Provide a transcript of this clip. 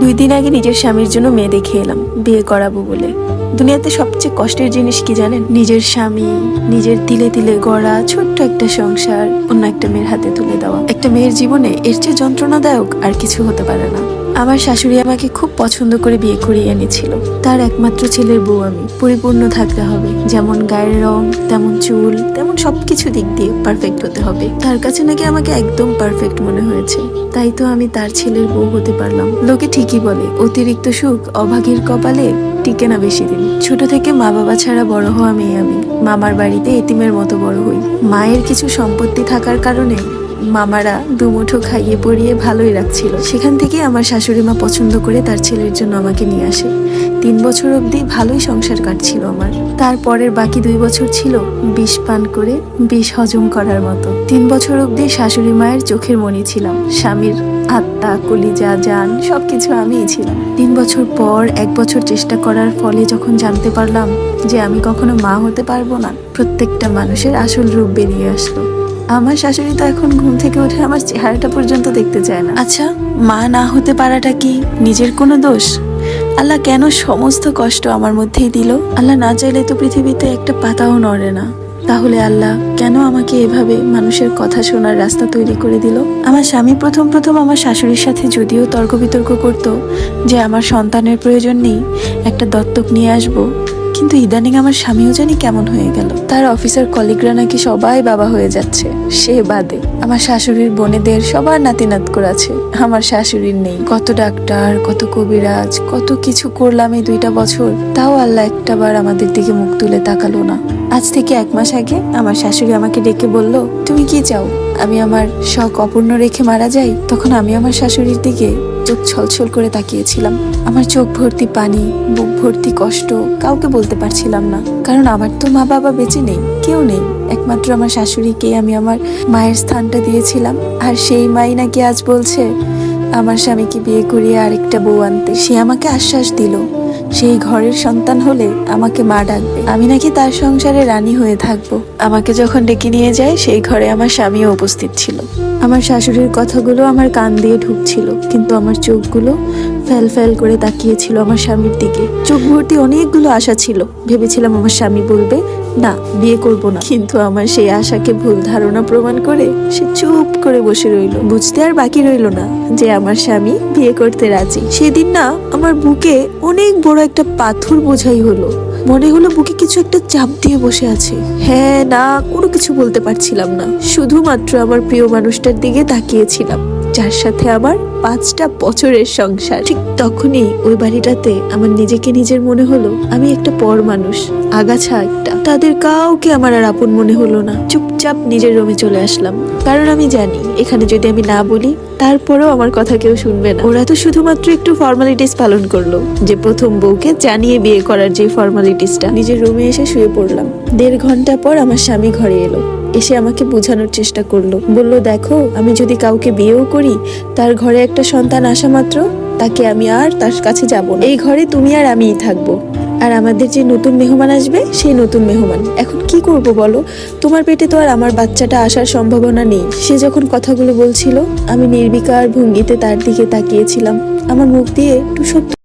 দুই দিন আগে নিজের স্বামীর জন্য মেয়ে দেখে এলাম, বিয়ে করাবো বলে। দুনিয়াতে সবচেয়ে কষ্টের জিনিস কি জানেন? নিজের স্বামী, নিজের তিলে তিলে গড়া, ছোট্ট একটা সংসার, অন্য একটা মেয়ের হাতে তুলে দেওয়া। একটা মেয়ের জীবনে এর চেয়ে যন্ত্রণাদায়ক আর কিছু হতে পারে না। আমার শাশুড়ি আমাকে খুব পছন্দ করে বিয়ে করিয়ে এনেছিল। তার একমাত্র ছেলের বউ আমি। পরিপূর্ণ থাকতে হবে। যেমন গায়ের রং, তেমন চুল, তেমন সবকিছু দিক দিয়ে পারফেক্ট হতে হবে। তার কাছে নাকি আমাকে একদম পারফেক্ট মনে হয়েছে। তাই তো আমি তার ছেলের বউ হতে পারলাম। লোকে ঠিকই বলে, অতিরিক্ত সুখ অভাগীর কপালে টিকে না বেশি দিন। ছোট থেকে মা বাবা ছাড়া বড় হওয়া মেয়ে আমি। মামার বাড়িতে এতিমের মতো বড় হই। মায়ের কিছু সম্পত্তি থাকার কারণে মামারা দুমুঠো খাইয়ে পরিয়ে ভালোই রাখছিল। সেখান থেকে আমার শাশুড়ি মা পছন্দ করে তার ছেলের জন্য আমাকে নিয়ে আসে। তিন বছর অবধি ভালোই সংসার কাটছিল আমার। তারপরের বাকি দুই বছর ছিল বিষ পান করে বিষ হজম করার মতো। তিন বছর অবধি শাশুড়ি মায়ের চোখের মনি ছিলাম। স্বামীর আত্মা, কলিজা, জান, সবকিছু আমিই ছিলাম। তিন বছর পর এক বছর চেষ্টা করার ফলে যখন জানতে পারলাম যে আমি কখনো মা হতে পারব না, প্রত্যেকটা মানুষের আসল রূপ বেরিয়ে আসলো। আমার শাশুড়ি তো এখন ঘুম থেকে উঠে আমার চেহারাটা পর্যন্ত দেখতে চায় না। আচ্ছা মা না হতে পারাটা কি নিজের কোনো দোষ? আল্লাহ কেন সমস্ত কষ্ট আমার মধ্যেই দিল? আল্লাহ না চাইলে তো পৃথিবীতে একটা পাতাও নড়ে না। তাহলে আল্লাহ কেন আমাকে এভাবে মানুষের কথা শোনার রাস্তা তৈরি করে দিল? আমার স্বামী প্রথম প্রথম আমার শাশুড়ির সাথে যদিও তর্ক বিতর্ক করতো যে আমার সন্তানের প্রয়োজন নেই, একটা দত্তক নিয়ে আসব। কিন্তু ইদানিং আমার স্বামীও জানি কেমন হয়ে গেল। তার অফিসার কলিগরা নাকি সবাই বাবা হয়ে যাচ্ছে। সে বাদে। আমার শাশুড়ির বোনেদের সবার নাতি নাত করেছে আমার শাশুড়ির নেই। কত ডাক্তার, কত কবিরাজ, কত কিছু করলাম এই দুইটা বছর। তাও আল্লাহ একটাবার আমাদের দিকে মুখ তুলে তাকালো না। আজ থেকে এক মাস আগে আমার শাশুড়ি আমাকে ডেকে বলল, তুমি কি চাও? আমি আমার শখ অপূর্ণ রেখে মারা যাই? তখন আমি আমার শাশুড়ির দিকে চোখ ছলছল করে তাকিয়েছিলাম। আমার চোখ ভর্তি পানি, বুক ভর্তি কষ্ট, কাউকে বলতে পারছিলাম না। কারণ আমার তো মা বাবা বেঁচে নেই, কেউ নেই। একমাত্র আমার শাশুড়িকে আমি আমার মায়ের স্থানটা দিয়েছিলাম। আর সেই মাই নাকি আজ বলছে, আমার স্বামীকে বিয়ে করিয়ে আরেকটা বউ আনতে। সে আমাকে আশ্বাস দিল, সেই ঘরের সন্তান হলে আমাকে মা ডাকবে। আমি নাকি তার সংসারে রানী হয়ে থাকব। আমাকে যখন ডেকে নিয়ে যায়, সেই ঘরে আমার স্বামীও উপস্থিত ছিল। আমার শাশুড়ির কথাগুলো আমার কান দিয়ে ঢুকছিল, কিন্তু আমার চোখগুলো ফ্যাল ফ্যাল করে তাকিয়েছিল আমার স্বামীর দিকে। চোখ ভর্তি অনেকগুলো আশা ছিল। ভেবেছিলাম আমার স্বামী বলবে, না, বিয়ে করব না। কিন্তু আমার সেই আশাকে ভুল ধারণা প্রমাণ করে সে চুপ করে বসে রইল। বুঝতে আর বাকি রইল না যে আমার স্বামী বিয়ে করতে রাজি। সেদিন না, আমার বুকে অনেক বড় একটা পাথর বোঝাই হলো। মনে হলো বুকে কিছু একটা চাপ দিয়ে বসে আছে। হ্যাঁ না, কোনো কিছু বলতে পারছিলাম না। শুধুমাত্র আমার প্রিয় মানুষটার দিকে তাকিয়েছিলাম, যার সাথে আমার পাঁচটা বছরের সংসার। ঠিক তখনই ওই বাড়িটাতে আমার নিজেকে নিজের মনে হলো, আমি একটা পর মানুষ, আগাছা একটা। তাদের কাউকে আমার আর আপন মনে হলো না। চুপচাপ নিজের রুমে চলে আসলাম। কারণ আমি জানি, এখানে যদি আমি না বলি তারপরেও আমার কথা কেউ শুনবে না। ওরা তো শুধুমাত্র একটু ফর্মালিটিস পালন করল, যে প্রথম বউকে জানিয়ে বিয়ে করার যে ফর্মালিটিসটা নিজের রুমে এসে শুয়ে পড়লাম। দেড় ঘণ্টা পর আমার স্বামী ঘরে এলো। এসে আমাকে বোঝানোর চেষ্টা করল। বলল, দেখো, আমি যদি কাউকে বিয়েও করি, তার ঘরে একটা সন্তান আসা মাত্র, তাকে আমি আর তার কাছে যাব এই ঘরে তুমি আর আমিই থাকব। আর আমাদের যে নতুন মেহমান আসবে, সেই নতুন মেহমান। এখন কি করব বলো? তোমার পেটে তো আর আমার বাচ্চাটা আসার সম্ভাবনা নেই। সে যখন কথাগুলো বলছিল, আমি নির্বিকার ভঙ্গিতে তার দিকে তাকিয়েছিলাম। আমার মুখ দিয়ে একটু সত্য